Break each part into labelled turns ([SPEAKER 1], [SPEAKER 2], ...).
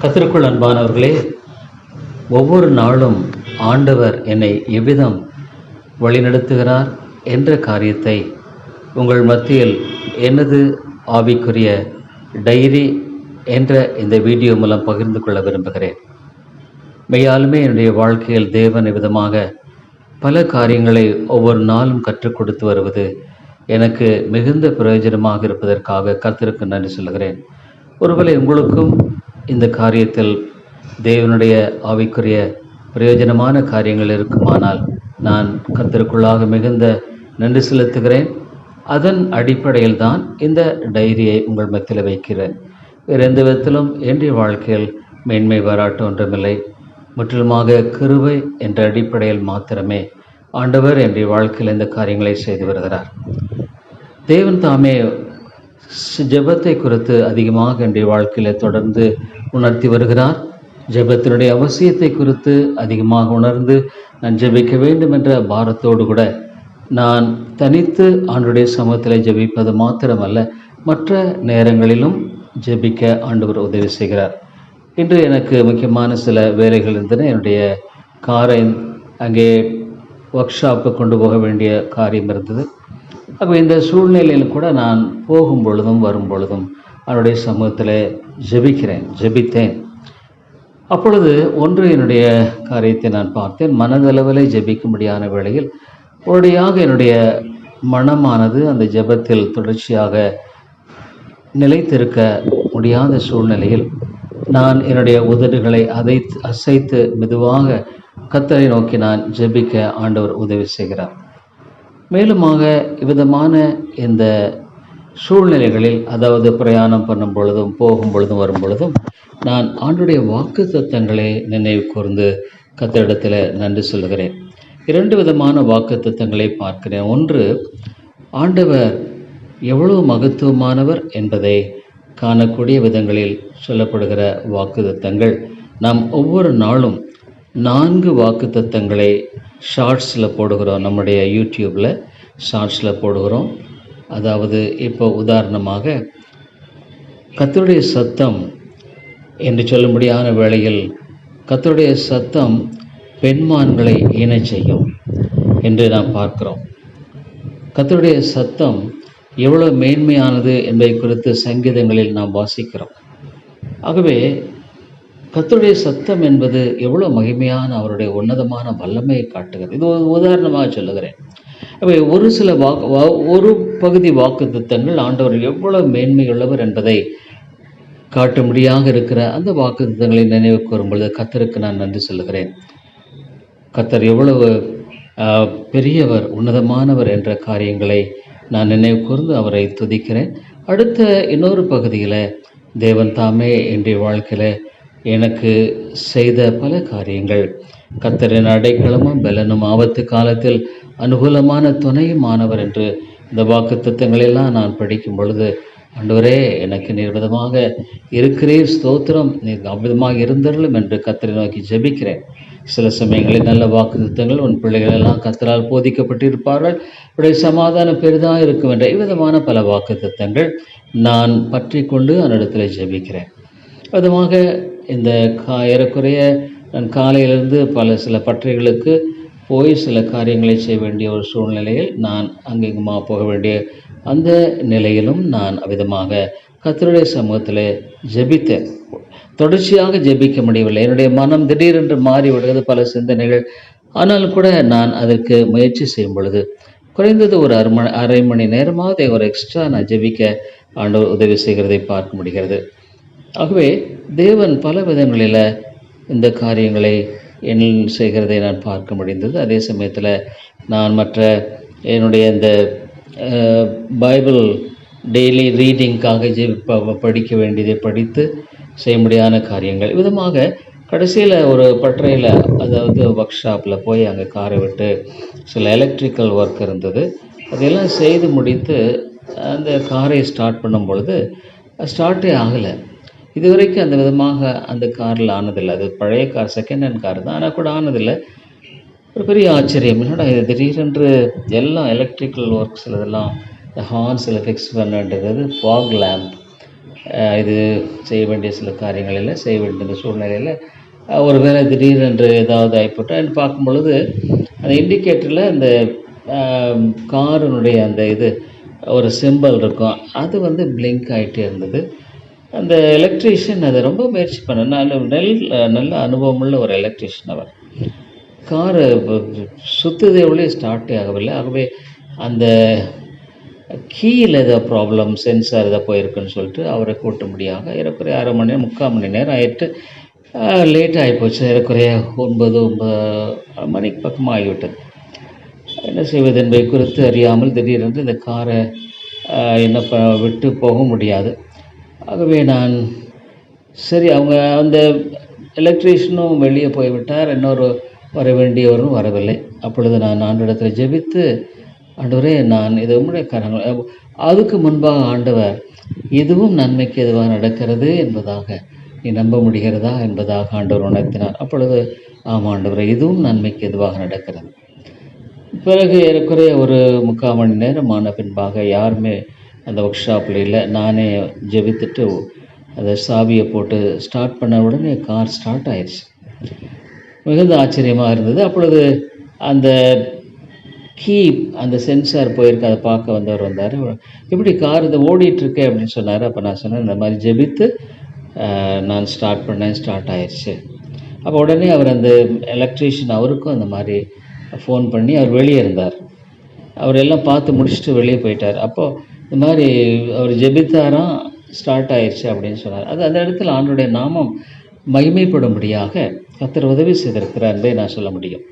[SPEAKER 1] கத்திற்குள் அன்பானவர்களே ஒவ்வொரு நாளும் ஆண்டவர் என்னை எவ்விதம் வழிநடத்துகிறார் என்ற காரியத்தை உங்கள் மத்தியில் எனது ஆவிக்குரிய டைரி என்ற இந்த வீடியோ மூலம் பகிர்ந்து கொள்ள விரும்புகிறேன். மெய்யாலுமே என்னுடைய வாழ்க்கையில் தேவன் விதமாக பல காரியங்களை ஒவ்வொரு நாளும் கற்றுக் கொடுத்து வருவது எனக்கு மிகுந்த பிரயோஜனமாக இருப்பதற்காக கருத்திற்கு நன்றி சொல்கிறேன் ஒருவேளை உங்களுக்கும் இந்த காரியத்தில் தேவனுடைய ஆவிக்குரிய பிரயோஜனமான காரியங்கள் இருக்குமானால் நான் கத்திற்குள்ளாக மிகுந்த நன்றி செலுத்துகிறேன். அதன் அடிப்படையில் தான் இந்த டைரியை உங்கள் மத்தியில் வைக்கிறேன். வேறு எந்த விதத்திலும் என்னுடைய வாழ்க்கையில் மேன்மை பாராட்டு ஒன்றுமில்லை. முற்றிலுமாக கிருவை என்ற அடிப்படையில் மாத்திரமே ஆண்டவர் என்னுடைய வாழ்க்கையில் இந்த காரியங்களை செய்து வருகிறார். தேவன் தாமே ஜெபத்தை குறித்து அதிகமாக என்னுடைய வாழ்க்கையில் தொடர்ந்து உணர்த்தி வருகிறார். ஜெபத்தினுடைய அவசியத்தை குறித்து அதிகமாக உணர்ந்து நான் ஜெபிக்க வேண்டும் என்ற பாரத்தோடு கூட நான் தனித்து ஆண்டுடைய சமூகத்தில் ஜெபிப்பது மாத்திரமல்ல மற்ற நேரங்களிலும் ஜெபிக்க ஆண்டவர் உதவி செய்கிறார். இன்று எனக்கு முக்கியமான சில வேலைகள் இருந்தன. என்னுடைய காரை அங்கே ஒர்க் ஷாப்பு கொண்டு போக வேண்டிய காரியம் இருந்தது. அப்போ இந்த சூழ்நிலையில் கூட நான் போகும் பொழுதும் வரும் பொழுதும் அவருடைய சமூகத்தில் ஜெபிக்கிறேன் ஜெபித்தேன். அப்பொழுது ஒன்று என்னுடைய காரியத்தை நான் பார்த்தேன். மனதளவில் ஜெபிக்கும்படியான வேளையில் உடனடியாக என்னுடைய மனமானது அந்த ஜெபத்தில் தொடர்ச்சியாக நிலைத்திருக்க முடியாத சூழ்நிலையில் நான் என்னுடைய உதடுகளை அதை அசைத்து மெதுவாக கத்தரை நோக்கி நான் ஜெபிக்க ஆண்டவர் உதவி செய்கிறார். மேலுமாக இவ்விதமான இந்த சூழ்நிலைகளில் அதாவது பிரயாணம் பண்ணும் பொழுதும் போகும் பொழுதும் வரும் பொழுதும் நான் ஆண்டுடைய வாக்கு தத்தங்களை நினைவு கூர்ந்து கத்தரிடத்தில் நன்றி சொல்கிறேன் இரண்டு விதமான வாக்கு தத்தங்களை பார்க்கிறேன். ஒன்று ஆண்டவர் எவ்வளவு மகத்துவமானவர் என்பதை காணக்கூடிய விதங்களில் சொல்லப்படுகிற வாக்கு தத்தங்கள். நாம் ஒவ்வொரு நாளும் நான்கு வாக்குத்தத்தங்களை ஷார்ட்ஸில் போடுகிறோம். நம்முடைய யூடியூப்பில் ஷார்ட்ஸில் போடுகிறோம். அதாவது இப்போ உதாரணமாக கத்தருடைய சத்தம் என்று சொல்லும்படியான வேளையில் கத்தருடைய சத்தம் பெண்மான்களை இணை செய்யும் என்று நாம் பார்க்கிறோம். கத்தருடைய சத்தம் எவ்வளோ மேன்மையானது என்பதை குறித்து சங்கீதங்களில் நாம் வாசிக்கிறோம். ஆகவே கத்தருடைய சத்தம் என்பது எவ்வளோ மகிமையான அவருடைய உன்னதமான வல்லமையை காட்டுகிறது. இது ஒரு உதாரணமாக சொல்லுகிறேன். அவை ஒரு சில வாக்கு வா- ஒரு பகுதி வாக்கு திட்டங்கள் ஆண்டவர் எவ்வளவு மேன்மையுள்ளவர் என்பதை காட்டும்படியாக இருக்கிற அந்த வாக்கு திட்டங்களை நினைவு கூறும் பொழுது கத்தருக்கு நான் நன்றி சொல்கிறேன் கத்தர் எவ்வளவு பெரியவர் உன்னதமானவர் என்ற காரியங்களை நான் நினைவு கூர்ந்து அவரை துதிக்கிறேன். அடுத்த இன்னொரு பகுதியில் தேவன் தாமே என்னுடைய வாழ்க்கையில் எனக்கு செய்த பல காரியங்கள். கத்தரின் அடைக்கலமும் பலனும் ஆபத்து காலத்தில் அனுகூலமான துணையுமானவர் என்று இந்த வாக்கு எல்லாம் நான் படிக்கும் பொழுது அன்றுவரே எனக்கு நீர் விதமாக இருக்கிறீர் ஸ்தோத்திரம். நீர் அமிர்தமாக இருந்தருளும் என்று கத்தரை நோக்கி ஜெபிக்கிறேன். சில சமயங்களில் நல்ல வாக்குத்தத்தங்கள் உன் பிள்ளைகள் எல்லாம் கத்தரால் போதிக்கப்பட்டிருப்பார்கள். உடைய சமாதானம் பெரிதாக இருக்கும் என்ற இவ்விதமான பல வாக்குத்தத்தங்கள் நான் பற்றி கொண்டு அவனிடத்தில் ஜெபிக்கிறேன். விதமாக இந்த கா ஏறக்குறைய நான் காலையிலிருந்து பல சில பற்றைகளுக்கு போய் சில காரியங்களை செய்ய வேண்டிய ஒரு சூழ்நிலையில் நான் அங்கெங்குமா போக வேண்டிய அந்த நிலையிலும் நான் விதமாக கத்தருடைய சமூகத்தில் ஜெபித்தேன் தொடர்ச்சியாக ஜெபிக்க முடியவில்லை. என்னுடைய மனம் திடீரென்று மாறிவிடுகிறது பல சிந்தனைகள். ஆனாலும் கூட நான் அதற்கு முயற்சி செய்யும் பொழுது குறைந்தது ஒரு அரை மணி அரை மணி நேரமாவது ஒரு எக்ஸ்ட்ரா நான் ஜெபிக்க ஆண்டவர் உதவி செய்கிறதை பார்க்க முடிகிறது. ஆகவே தேவன் பல விதங்களில் இந்த காரியங்களை என் செய்கிறதை நான் பார்க்க முடிந்தது. அதே சமயத்தில் நான் மற்ற என்னுடைய இந்த பைபிள் டெய்லி ரீடிங்காக படிக்க வேண்டியதை படித்து செய்ய முடியாத காரியங்கள். விதமாக கடைசியில் ஒரு பட்டறையில் அதாவது ஒர்க் ஷாப்பில் போய் அங்கே காரை விட்டு சில எலக்ட்ரிக்கல் ஒர்க் இருந்தது. அதையெல்லாம் செய்து முடித்து அந்த காரை ஸ்டார்ட் பண்ணும் பொழுது ஸ்டார்ட்டே ஆகலை. இதுவரைக்கும் அந்த விதமாக அந்த காரில் ஆனதில்லை. அது பழைய கார் செகண்ட் ஹேண்ட் கார் தான். ஆனால் கூட ஆனதில்லை. ஒரு பெரிய ஆச்சரியம். என்னடா இது? திடீரென்று எல்லாம் எலக்ட்ரிக்கல் ஒர்க்ஸில் இதெல்லாம் இந்த ஹார்ன்ஸில் ஃபிக்ஸ் பண்ண வேண்டியது ஃபாக் லேம்ப் இது செய்ய வேண்டிய சில காரியங்களில் செய்ய வேண்டிய சூழ்நிலையில் ஒரு வேளை திடீரென்று ஏதாவது ஆகிப்போட்டால் பார்க்கும் பொழுது அந்த இண்டிகேட்டரில் அந்த காரினுடைய அந்த இது ஒரு சிம்பல் இருக்கும். அது வந்து பிளிங்க் ஆகிட்டே இருந்தது. அந்த எலக்ட்ரீஷியன் அதை ரொம்ப முயற்சி பண்ண நெல் நல்ல அனுபவமுள்ள ஒரு எலக்ட்ரீஷியன் அவர். காரு சுற்றுதே எவ்வளோ ஸ்டார்ட்டே ஆகவில்லை. ஆகவே அந்த கீயில் ஏதோ ப்ராப்ளம் சென்சார் ஏதோ போயிருக்குன்னு சொல்லிட்டு அவரை கூட்டும்படியாக ஏறக்குறைய அரை மணி நேரம் முக்கால் மணி நேரம் ஆயிட்டு லேட் ஆகிப்போச்சு ஏறக்குறைய ஒன்பது ஒன்பது மணிக்கு பக்கமாக ஆகிவிட்டது. என்ன செய்வது என்பதை குறித்து அறியாமல் திடீரென்று இந்த காரை என்ன ப விட்டு போக முடியாது. ஆகவே நான் சரி அவங்க அந்த எலக்ட்ரீஷியனும் வெளியே போய்விட்டார். இன்னொரு வர வேண்டியவரும் வரவில்லை. அப்பொழுது நான் ஆண்டவரிடத்தில் ஜெபித்து ஆண்டவரே நான் இது உங்களுடைய கரங்கள் அதுக்கு முன்பாக ஆண்டவர் இதுவும் நன்மைக்கு எதுவாக நடக்கிறது என்பதாக நீ நம்ப முடிகிறதா என்பதாக ஆண்டவர் உணர்த்தினார். அப்பொழுது ஆமாம் ஆண்டவரே இதுவும் நன்மைக்கு எதுவாக நடக்கிறது? பிறகு ஏறக்குறைய ஒரு முக்கால் மணி நேரம் ஆன பின்பாக யாருமே அந்த ஒர்க் ஷாப்பில் இல்லை நானே ஜெபித்துட்டு அந்த சாவியை போட்டு ஸ்டார்ட் பண்ண உடனே கார் ஸ்டார்ட் ஆயிடுச்சு மிகுந்த ஆச்சரியமாக இருந்தது. அப்பொழுது அந்த கீ அந்த சென்சார் போயிருக்கு. அதை பார்க்க வந்தவர் வந்தார். எப்படி கார் இது ஓடிட்டுருக்கு அப்படின்னு சொன்னார். அப்போ நான் சொன்னேன் இந்த மாதிரி ஜெபித்து நான் ஸ்டார்ட் பண்ணேன். ஸ்டார்ட் ஆயிடுச்சு அப்போ உடனே அவர் அந்த எலக்ட்ரீஷியன் அவருக்கும் அந்த மாதிரி ஃபோன் பண்ணி அவர் வெளியே இருந்தார். அவர் எல்லாம் பார்த்து முடிச்சுட்டு வெளியே போயிட்டார். அப்போது இந்த மாதிரி அவர் ஜெபித்தாராம் ஸ்டார்ட் ஆயிடுச்சு அப்படின்னு சொன்னார். அது அந்த இடத்துல ஆண்டுடைய நாமம் மகிமைப்படும்படியாக கத்தர் உதவி செய்திருக்கிறார் என்பதை நான் சொல்ல முடியும்.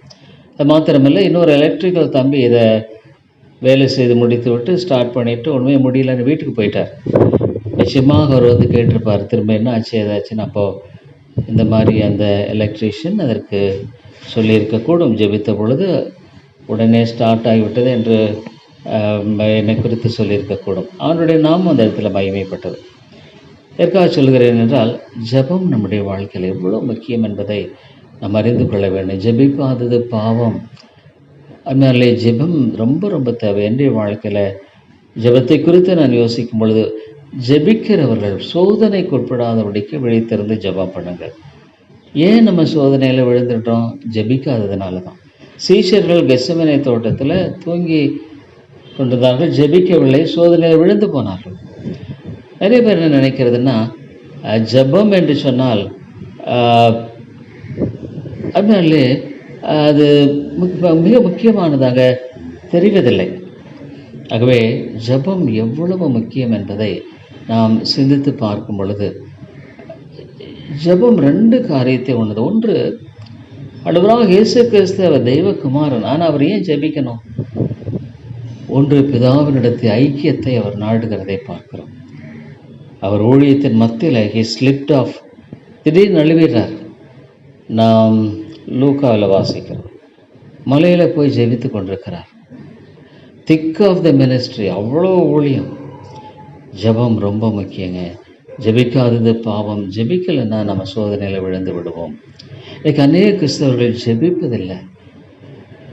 [SPEAKER 1] அது மாத்திரமில்லை இன்னொரு எலக்ட்ரிக்கல் தம்பி இதை வேலை செய்து முடித்து விட்டு ஸ்டார்ட் பண்ணிவிட்டு ஒன்றுமே முடியலன்னு வீட்டுக்கு போயிட்டார். நிச்சயமாக அவர் வந்து கேட்டிருப்பார் திரும்ப என்ன ஆச்சு ஏதாச்சுன்னு? அப்போது இந்த மாதிரி அந்த எலக்ட்ரீஷியன் அதற்கு சொல்லியிருக்கக்கூடும். ஜெபித்த பொழுது உடனே ஸ்டார்ட் ஆகிவிட்டது என்று என்னை குறித்து சொல்லியிருக்கக்கூடும். அவனுடைய நாமம் அந்த இடத்துல மகிமைப்பட்டது. எதற்காக சொல்கிறேன் என்றால் ஜெபம் நம்முடைய வாழ்க்கையில் எவ்வளோ முக்கியம் என்பதை நாம் அறிந்து கொள்ள வேண்டும். ஜெபிக்காதது பாவம். அதனாலே ஜெபம் ரொம்ப ரொம்ப தேவை. என்னுடைய வாழ்க்கையில் ஜெபத்தை குறித்து நான் யோசிக்கும் பொழுது ஜெபிக்கிறவர்கள் சோதனைக்கு உட்படாதபடிக்கு விழித்திருந்து ஜெபம் பண்ணுங்கள் ஏன் நம்ம சோதனையில் விழுந்துட்டோம்? ஜெபிக்காததுனால தான் சீஷர்கள் கெசமனை தோட்டத்தில் தூங்கி கொண்டிருந்தார்கள் ஜெபிக்கவில்லை சோதனையில் விழுந்து போனார்கள். நிறைய பேர் என்ன நினைக்கிறதுன்னா ஜபம் ஜெபம் என்று சொன்னால் அதனாலே அது மிக முக்கியமானதாக தெரிவதில்லை. ஆகவே ஜெபம் எவ்வளவு முக்கியம் என்பதை நாம் சிந்தித்து பார்க்கும் பொழுது ஜெபம் ரெண்டு காரியத்தை ஒன்றுது ஒன்று அழுவராக இயேசு கிறிஸ்து அவர் தெய்வகுமாரன் ஆனால் அவர் ஏன் ஜெபிக்கணும்? ஒன்று பிதாவினிடத்தை ஐக்கியத்தை அவர் நாடுகிறதை பார்க்கிறோம். அவர் ஊழியத்தின் மத்தியில் ஹி ஸ்லிப்ட் ஆஃப் திடீர்னு நழுவிடுறார் நாம் லூக்காவில் வாசிக்கிறோம். மலையில் போய் ஜெபித்து கொண்டிருக்கிறார். திக் ஆஃப் த மினிஸ்ட்ரி அவ்வளோ ஊழியம். ஜெபம் ரொம்ப முக்கியங்க. ஜெபிக்காதது பாவம். ஜெபிக்கலைன்னா நம்ம சோதனையில் விழுந்து விடுவோம். இன்னைக்கு அநேக கிறிஸ்தவர்கள் ஜெபிப்பதில்லை.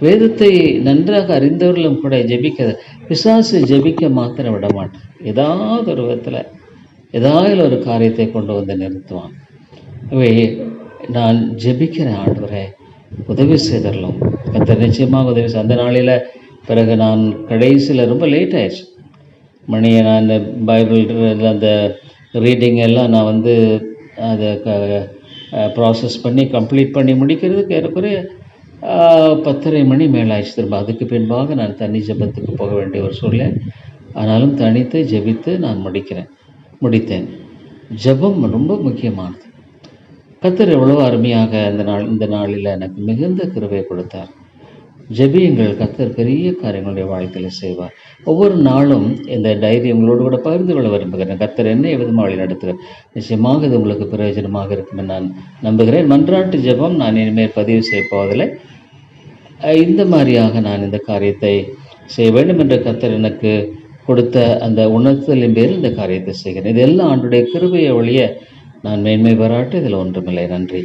[SPEAKER 1] வேதத்தை நன்றாக அறிந்தவர்களும் கூட ஜெபிக்க பிசாசு ஜெபிக்க மாத்திரம் விட மாட்டான் ஏதாவது ஒரு விதத்தில் ஏதாவது ஒரு காரியத்தை கொண்டு வந்து நிறுத்துவான் ஆகவே நான் ஜெபிக்கிற ஆண்டவரை உதவி செய்தரலாம். கத்தர் நிச்சயமாக உதவி செய் அந்த நாளில் பிறகு நான் கடைசியில் ரொம்ப லேட் ஆயிடுச்சு. மணியை நான் இந்த பைபிள் அந்த ரீடிங் எல்லாம் நான் வந்து அதை ப்ராசஸ் பண்ணி கம்ப்ளீட் பண்ணி முடிக்கிறதுக்கு ஏறக்குறைய பத்தரை மணி மேலாயிடுச்சு திரும்ப. அதுக்கு பின்பாக நான் தனி ஜெபத்துக்கு போக வேண்டிய ஒரு சூழ்நிலை. ஆனாலும் தனித்து ஜெபித்து நான் முடிக்கிறேன். முடித்தேன். ஜெபம் ரொம்ப முக்கியமானது. கத்தர் எவ்வளோ அருமையாக இந்த நாள் இந்த நாளில் எனக்கு மிகுந்த கிருவை கொடுத்தார். ஜெபியுங்கள். கத்தர் பெரிய காரியங்களுடைய வாழ்க்கையில் செய்வார். ஒவ்வொரு நாளும் இந்த டைரி உங்களோடு கூட பகிர்ந்து கொள்ள விரும்புகிறேன். கத்தர் என்ன விதமாக வழி நடத்துகிறேன் நிச்சயமாக இது உங்களுக்கு பிரயோஜனமாக இருக்கும் நான் நம்புகிறேன். மன்றாட்டு ஜெபம் நான் இனிமேல் பதிவு செய்ய போவதில்லை. இந்த மாதிரியாக நான் இந்த காரியத்தை செய்ய வேண்டும் என்ற கத்தர் எனக்கு கொடுத்த அந்த உணர்த்தலின் பேரில் இந்த காரியத்தை செய்கிறேன். இது எல்லாம் ஆண்டுடைய கிருபையை ஒழிய நான் மேன்மை பாராட்டு. இதில் ஒன்றுமில்லை. நன்றி.